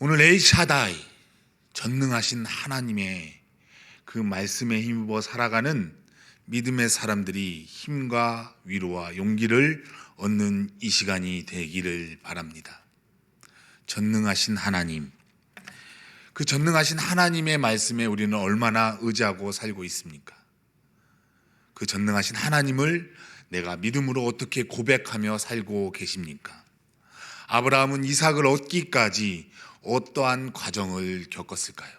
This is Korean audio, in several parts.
오늘 에이샤다이 전능하신 하나님의 그 말씀에 힘입어 살아가는 믿음의 사람들이 힘과 위로와 용기를 얻는 이 시간이 되기를 바랍니다. 전능하신 하나님. 그 전능하신 하나님의 말씀에 우리는 얼마나 의지하고 살고 있습니까? 그 전능하신 하나님을 내가 믿음으로 어떻게 고백하며 살고 계십니까? 아브라함은 이삭을 얻기까지 어떠한 과정을 겪었을까요?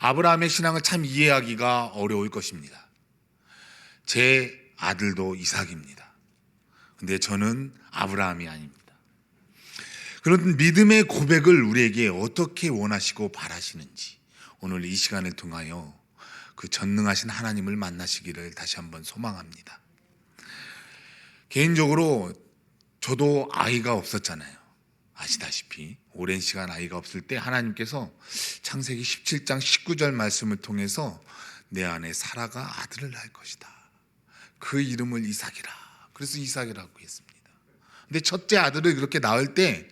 아브라함의 신앙을 참 이해하기가 어려울 것입니다. 제 아들도 이삭입니다. 근데 저는 아브라함이 아닙니다. 그런 믿음의 고백을 우리에게 어떻게 원하시고 바라시는지 오늘 이 시간을 통하여 그 전능하신 하나님을 만나시기를 다시 한번 소망합니다. 개인적으로 저도 아이가 없었잖아요. 아시다시피 오랜 시간 아이가 없을 때 하나님께서 창세기 17장 19절 말씀을 통해서 내 안에 사라가 아들을 낳을 것이다. 그 이름을 이삭이라. 그래서 이삭이라고 했습니다. 근데 첫째 아들을 그렇게 낳을 때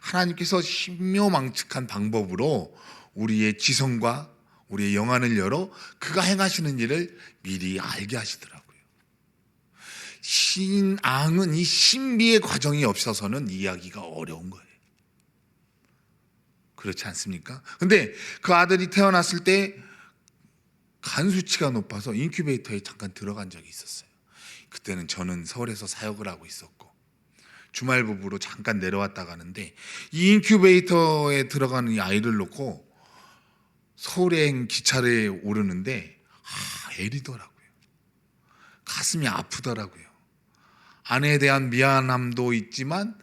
하나님께서 신묘망측한 방법으로 우리의 지성과 우리의 영안을 열어 그가 행하시는 일을 미리 알게 하시더라고요. 신앙은 이 신비의 과정이 없어서는 이해하기가 어려운 거예요. 그렇지 않습니까? 근데 그 아들이 태어났을 때 간 수치가 높아서 인큐베이터에 잠깐 들어간 적이 있었어요. 그때는 저는 서울에서 사역을 하고 있었고 주말 부부로 잠깐 내려왔다 가는데 이 인큐베이터에 들어가는 이 아이를 놓고 서울행 기차를 오르는데 아, 애리더라고요. 가슴이 아프더라고요. 아내에 대한 미안함도 있지만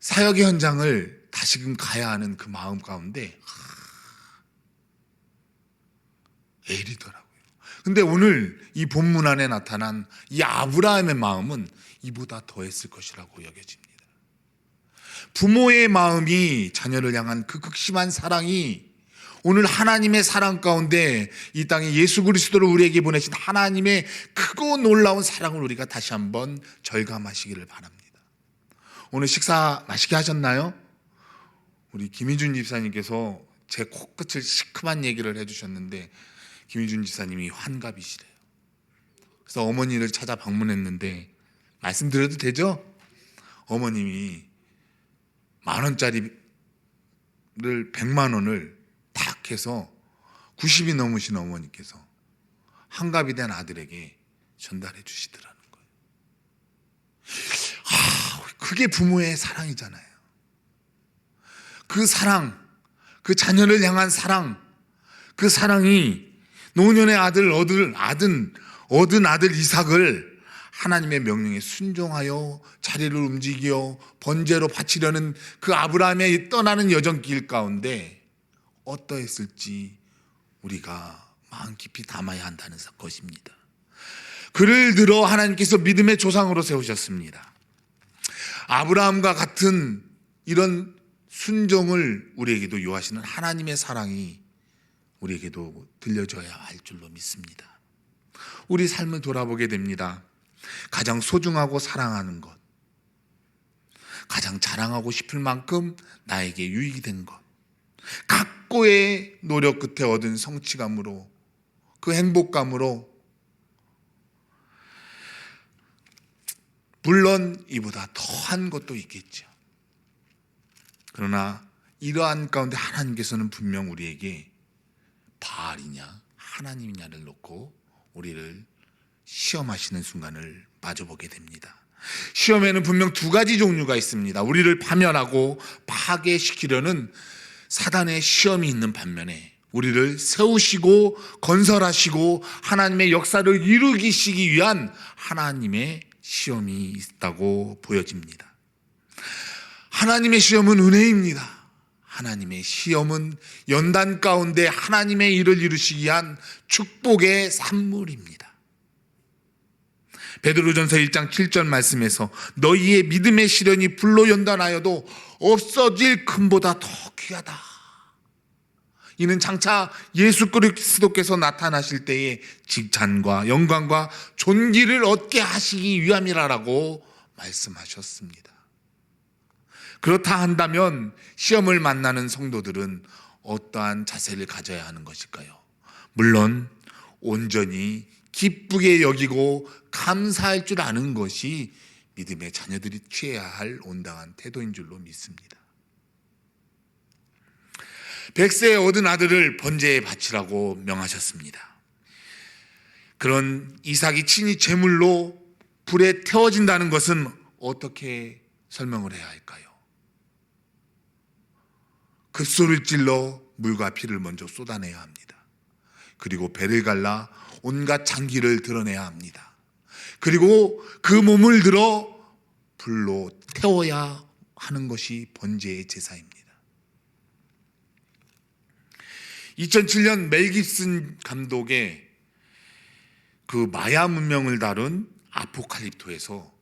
사역의 현장을 다시금 가야 하는 그 마음 가운데 애리더라고요. 근데 오늘 이 본문 안에 나타난 이 아브라함의 마음은 이보다 더했을 것이라고 여겨집니다. 부모의 마음이 자녀를 향한 그 극심한 사랑이 오늘 하나님의 사랑 가운데 이 땅에 예수 그리스도를 우리에게 보내신 하나님의 크고 놀라운 사랑을 우리가 다시 한번 절감하시기를 바랍니다. 오늘 식사 맛있게 하셨나요? 우리 김희준 집사님께서 제 코끝을 시큼한 얘기를 해주셨는데 김희준 집사님이 환갑이시래요. 그래서 어머니를 찾아 방문했는데 말씀드려도 되죠? 어머님이 만 원짜리를 100만 원을 탁 해서 90이 넘으신 어머니께서 한갑이 된 아들에게 전달해 주시더라는 거예요. 아, 그게 부모의 사랑이잖아요. 그 사랑, 그 자녀를 향한 사랑, 그 사랑이 노년의 아들 얻을 아든 얻은 아들 이삭을 하나님의 명령에 순종하여 자리를 움직여 번제로 바치려는 그 아브라함의 떠나는 여정길 가운데 어떠했을지 우리가 마음 깊이 담아야 한다는 것입니다. 그를 들어 하나님께서 믿음의 조상으로 세우셨습니다. 아브라함과 같은 이런 순종을 우리에게도 요하시는 하나님의 사랑이 우리에게도 들려줘야 할 줄로 믿습니다. 우리 삶을 돌아보게 됩니다. 가장 소중하고 사랑하는 것, 가장 자랑하고 싶을 만큼 나에게 유익이 된 것, 각고의 노력 끝에 얻은 성취감으로 그 행복감으로 물론 이보다 더한 것도 있겠죠. 그러나 이러한 가운데 하나님께서는 분명 우리에게 바알이냐 하나님이냐를 놓고 우리를 시험하시는 순간을 마주보게 됩니다. 시험에는 분명 두 가지 종류가 있습니다. 우리를 파멸하고 파괴시키려는 사단의 시험이 있는 반면에 우리를 세우시고 건설하시고 하나님의 역사를 이루기시기 위한 하나님의 시험이 있다고 보여집니다. 하나님의 시험은 은혜입니다. 하나님의 시험은 연단 가운데 하나님의 일을 이루시기 위한 축복의 산물입니다. 베드로전서 1장 7절 말씀에서 너희의 믿음의 시련이 불로 연단하여도 없어질 금보다 더 귀하다. 이는 장차 예수 그리스도께서 나타나실 때에 칭찬과 영광과 존귀를 얻게 하시기 위함이라라고 말씀하셨습니다. 그렇다 한다면 시험을 만나는 성도들은 어떠한 자세를 가져야 하는 것일까요? 물론 온전히 기쁘게 여기고 감사할 줄 아는 것이 믿음의 자녀들이 취해야 할 온당한 태도인 줄로 믿습니다. 백세에 얻은 아들을 번제에 바치라고 명하셨습니다. 그런 이삭이 친히 제물로 불에 태워진다는 것은 어떻게 설명을 해야 할까요? 급소를 찔러 물과 피를 먼저 쏟아내야 합니다. 그리고 배를 갈라 온갖 장기를 드러내야 합니다. 그리고 그 몸을 들어 불로 태워야 하는 것이 번제의 제사입니다. 2007년 멜 깁슨 감독의 그 마야 문명을 다룬 아포칼립토에서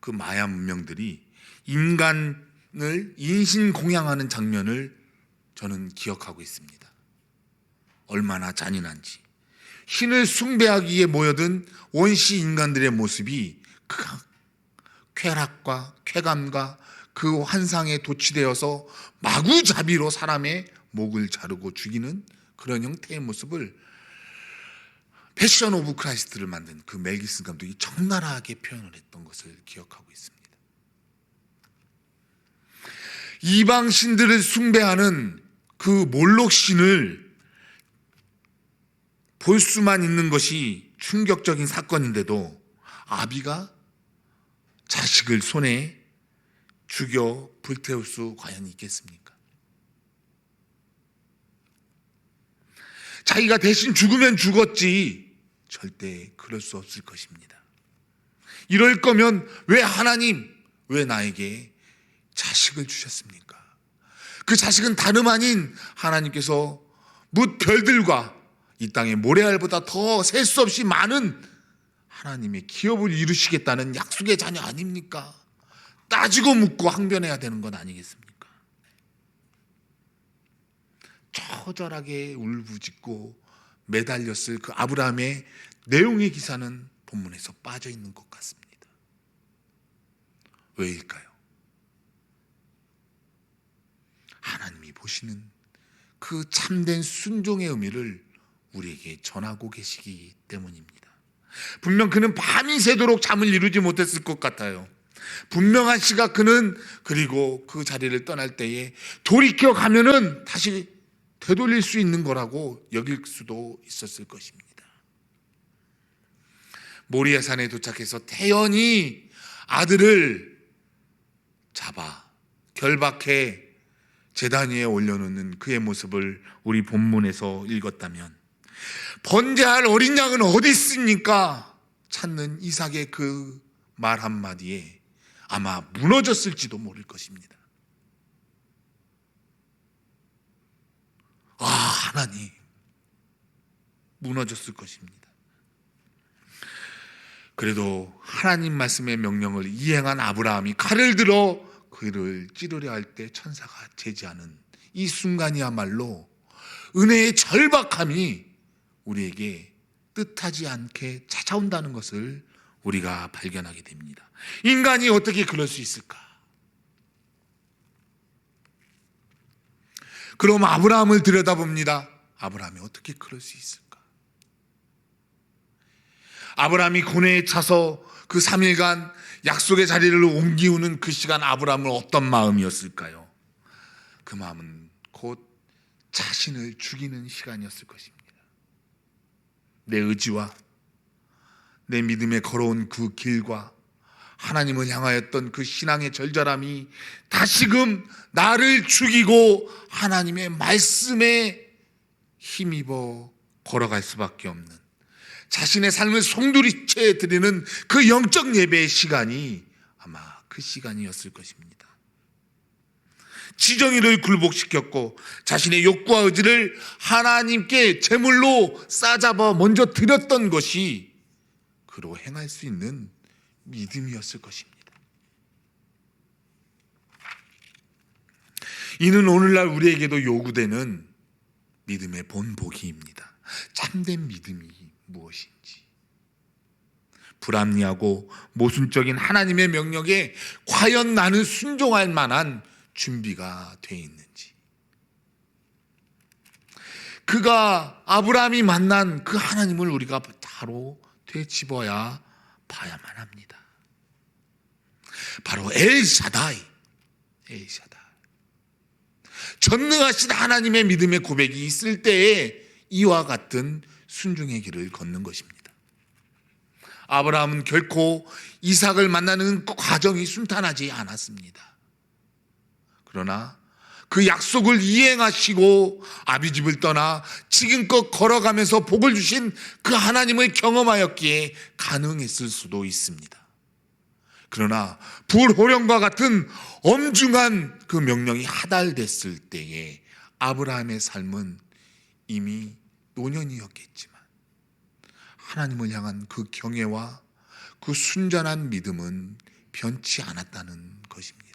그 마야 문명들이 인간을 인신 공양하는 장면을 저는 기억하고 있습니다. 얼마나 잔인한지. 신을 숭배하기 위해 모여든 원시 인간들의 모습이 그 쾌락과 쾌감과 그 환상에 도취되어서 마구잡이로 사람의 목을 자르고 죽이는 그런 형태의 모습을 패션 오브 크라이스트를 만든 그 멜기슨 감독이 적나라하게 표현을 했던 것을 기억하고 있습니다. 이방 신들을 숭배하는 그 몰록 신을 볼 수만 있는 것이 충격적인 사건인데도 아비가 자식을 손에 죽여 불태울 수 과연 있겠습니까? 자기가 대신 죽으면 죽었지 절대 그럴 수 없을 것입니다. 이럴 거면 왜 하나님 왜 나에게 자식을 주셨습니까? 그 자식은 다름 아닌 하나님께서 뭇 별들과 이 땅의 모래알보다 더 셀 수 없이 많은 하나님의 기업을 이루시겠다는 약속의 자녀 아닙니까? 따지고 묻고 항변해야 되는 건 아니겠습니까? 처절하게 울부짖고 매달렸을 그 아브라함의 내용의 기사는 본문에서 빠져 있는 것 같습니다. 왜일까요? 하나님이 보시는 그 참된 순종의 의미를 우리에게 전하고 계시기 때문입니다. 분명 그는 밤이 새도록 잠을 이루지 못했을 것 같아요. 분명한 시각 그는 그리고 그 자리를 떠날 때에 돌이켜 가면은 다시 되돌릴 수 있는 거라고 여길 수도 있었을 것입니다. 모리아 산에 도착해서 태연히 아들을 잡아 결박해 재단 위에 올려놓는 그의 모습을 우리 본문에서 읽었다면 번제할 어린 양은 어디 있습니까? 찾는 이삭의 그 말 한마디에 아마 무너졌을지도 모를 것입니다. 아, 하나님. 무너졌을 것입니다. 그래도 하나님 말씀의 명령을 이행한 아브라함이 칼을 들어 그를 찌르려 할 때 천사가 제지하는 이 순간이야말로 은혜의 절박함이 우리에게 뜻하지 않게 찾아온다는 것을 우리가 발견하게 됩니다. 인간이 어떻게 그럴 수 있을까? 그럼 아브라함을 들여다봅니다. 아브라함이 어떻게 그럴 수 있을까? 아브라함이 고뇌에 차서 그 3일간 약속의 자리를 옮기우는 그 시간 아브라함은 어떤 마음이었을까요? 그 마음은 곧 자신을 죽이는 시간이었을 것입니다. 내 의지와 내 믿음에 걸어온 그 길과 하나님을 향하였던 그 신앙의 절절함이 다시금 나를 죽이고 하나님의 말씀에 힘입어 걸어갈 수밖에 없는 자신의 삶을 송두리째 드리는 그 영적 예배의 시간이 아마 그 시간이었을 것입니다. 지정이를 굴복시켰고 자신의 욕구와 의지를 하나님께 제물로 싸잡아 먼저 드렸던 것이 그로 행할 수 있는 믿음이었을 것입니다. 이는 오늘날 우리에게도 요구되는 믿음의 본보기입니다. 참된 믿음이 무엇인지. 불합리하고 모순적인 하나님의 명령에 과연 나는 순종할 만한 준비가 돼 있는지. 그가 아브라함이 만난 그 하나님을 우리가 바로 되짚어야 봐야만 합니다. 바로 엘샤다이. 엘샤다이. 전능하신 하나님의 믿음의 고백이 있을 때에 이와 같은 순종의 길을 걷는 것입니다. 아브라함은 결코 이삭을 만나는 그 과정이 순탄하지 않았습니다. 그러나 그 약속을 이행하시고 아비 집을 떠나 지금껏 걸어가면서 복을 주신 그 하나님을 경험하였기에 가능했을 수도 있습니다. 그러나 불호령과 같은 엄중한 그 명령이 하달됐을 때에 아브라함의 삶은 이미 노년이었겠지만 하나님을 향한 그 경외와 그 순전한 믿음은 변치 않았다는 것입니다.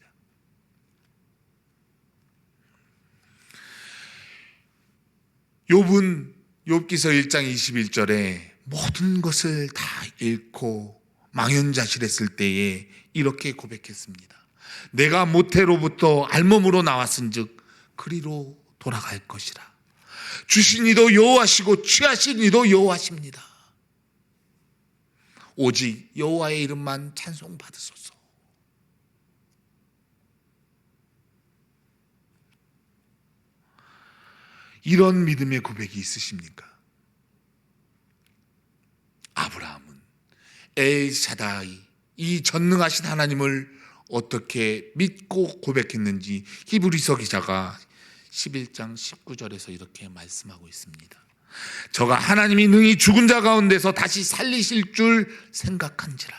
욥은 욥기서 1장 21절에 모든 것을 다 잃고 망연자실했을 때에 이렇게 고백했습니다. 내가 모태로부터 알몸으로 나왔은즉 그리로 돌아갈 것이라. 주신 이도 여호와시고 취하신 이도 여호와십니다. 오직 여호와의 이름만 찬송 받으소서. 이런 믿음의 고백이 있으십니까? 아브라함은 엘샤다이 이 전능하신 하나님을 어떻게 믿고 고백했는지 히브리서 기자가 11장 19절에서 이렇게 말씀하고 있습니다. 저가 하나님이 능히 죽은 자 가운데서 다시 살리실 줄 생각한지라.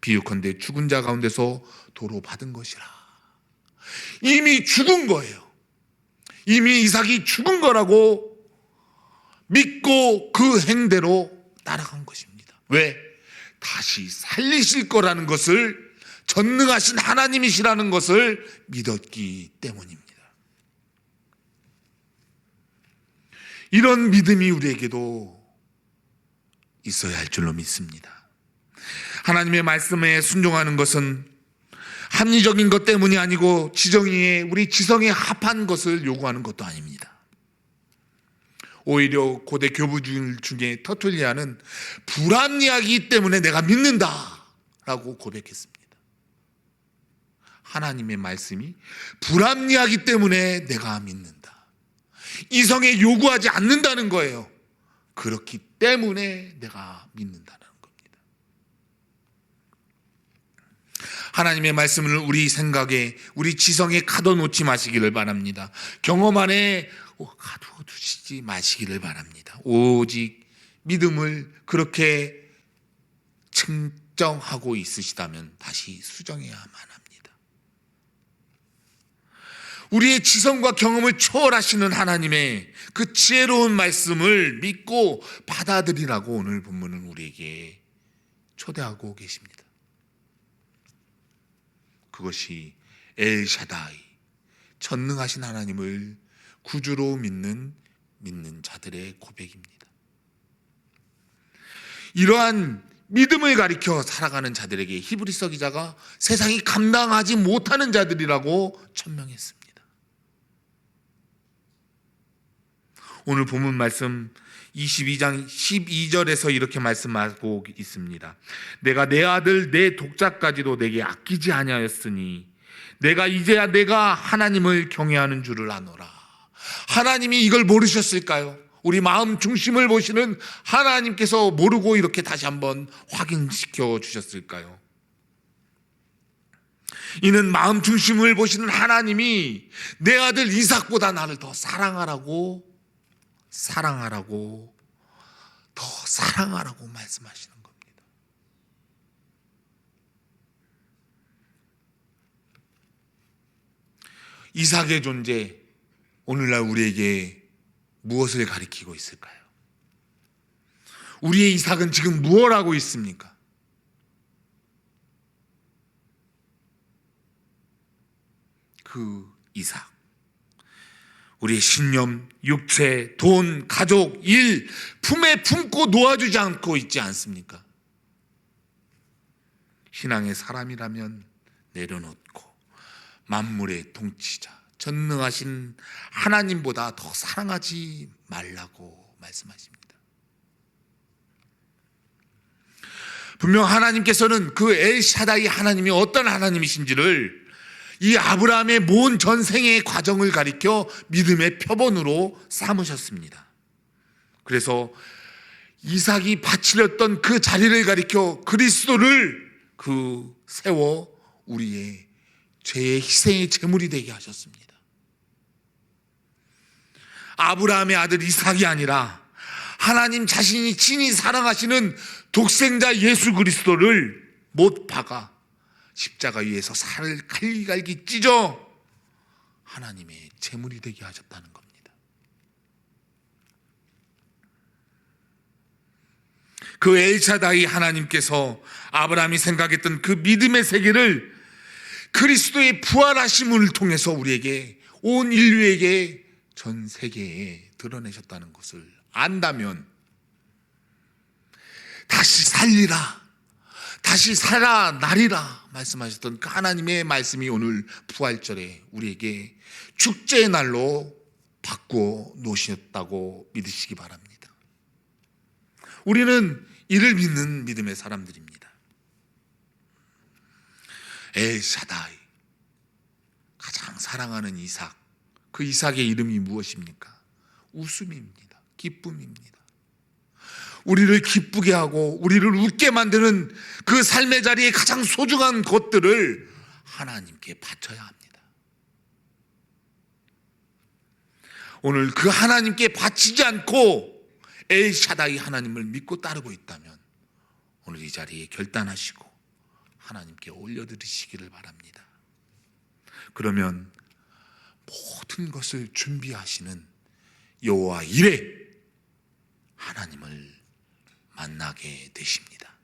비유컨대 죽은 자 가운데서 도로 받은 것이라. 이미 죽은 거예요. 이미 이삭이 죽은 거라고 믿고 그 행대로 따라간 것입니다. 왜? 다시 살리실 거라는 것을 전능하신 하나님이시라는 것을 믿었기 때문입니다. 이런 믿음이 우리에게도 있어야 할 줄로 믿습니다. 하나님의 말씀에 순종하는 것은 합리적인 것 때문이 아니고 지정에 우리 지성에 합한 것을 요구하는 것도 아닙니다. 오히려 고대 교부들 중에 터툴리아는 불합리하기 때문에 내가 믿는다라고 고백했습니다. 하나님의 말씀이 불합리하기 때문에 내가 믿는다. 이성에 요구하지 않는다는 거예요. 그렇기 때문에 내가 믿는다는 겁니다. 하나님의 말씀을 우리 생각에, 우리 지성에 가둬놓지 마시기를 바랍니다. 경험 안에 가둬두시지 마시기를 바랍니다. 오직 믿음을 그렇게 측정하고 있으시다면 다시 수정해야만 합니다. 우리의 지성과 경험을 초월하시는 하나님의 그 지혜로운 말씀을 믿고 받아들이라고 오늘 본문은 우리에게 초대하고 계십니다. 그것이 엘샤다이 전능하신 하나님을 구주로 믿는 믿는 자들의 고백입니다. 이러한 믿음을 가리켜 살아가는 자들에게 히브리서 기자가 세상이 감당하지 못하는 자들이라고 천명했습니다. 오늘 본문 말씀 22장 12절에서 이렇게 말씀하고 있습니다. 내가 내 아들 내 독자까지도 내게 아끼지 아니하였으니 내가 이제야 내가 하나님을 경외하는 줄을 아노라. 하나님이 이걸 모르셨을까요? 우리 마음 중심을 보시는 하나님께서 모르고 이렇게 다시 한번 확인시켜 주셨을까요? 이는 마음 중심을 보시는 하나님이 내 아들 이삭보다 나를 더 사랑하라고 사랑하라고 더 사랑하라고 말씀하시는 겁니다. 이삭의 존재 오늘날 우리에게 무엇을 가리키고 있을까요? 우리의 이삭은 지금 무엇 하고 있습니까? 그 이삭 우리의 신념, 육체, 돈, 가족, 일 품에 품고 놓아주지 않고 있지 않습니까? 신앙의 사람이라면 내려놓고 만물의 통치자 전능하신 하나님보다 더 사랑하지 말라고 말씀하십니다. 분명 하나님께서는 그 엘샤다이 하나님이 어떤 하나님이신지를 이 아브라함의 모은 전생의 과정을 가리켜 믿음의 표본으로 삼으셨습니다. 그래서 이삭이 바치렸던 그 자리를 가리켜 그리스도를 그 세워 우리의 죄의 희생의 제물이 되게 하셨습니다. 아브라함의 아들 이삭이 아니라 하나님 자신이 친히 사랑하시는 독생자 예수 그리스도를 못 박아 십자가 위에서 살을 갈기갈기 찢어 하나님의 제물이 되게 하셨다는 겁니다. 그 엘샤다이 하나님께서 아브라함이 생각했던 그 믿음의 세계를 그리스도의 부활하심을 통해서 우리에게 온 인류에게 전 세계에 드러내셨다는 것을 안다면 다시 살리라 다시 살아나리라 말씀하셨던 그 하나님의 말씀이 오늘 부활절에 우리에게 축제의 날로 바꾸어 놓으셨다고 믿으시기 바랍니다. 우리는 이를 믿는 믿음의 사람들입니다. 엘샤다이 가장 사랑하는 이삭 그 이삭의 이름이 무엇입니까? 웃음입니다. 기쁨입니다. 우리를 기쁘게 하고 우리를 웃게 만드는 그 삶의 자리에 가장 소중한 것들을 하나님께 바쳐야 합니다. 오늘 그 하나님께 바치지 않고 엘샤다이 하나님을 믿고 따르고 있다면 오늘 이 자리에 결단하시고 하나님께 올려드리시기를 바랍니다. 그러면 모든 것을 준비하시는 여호와 이레 하나님을 만나게 되십니다.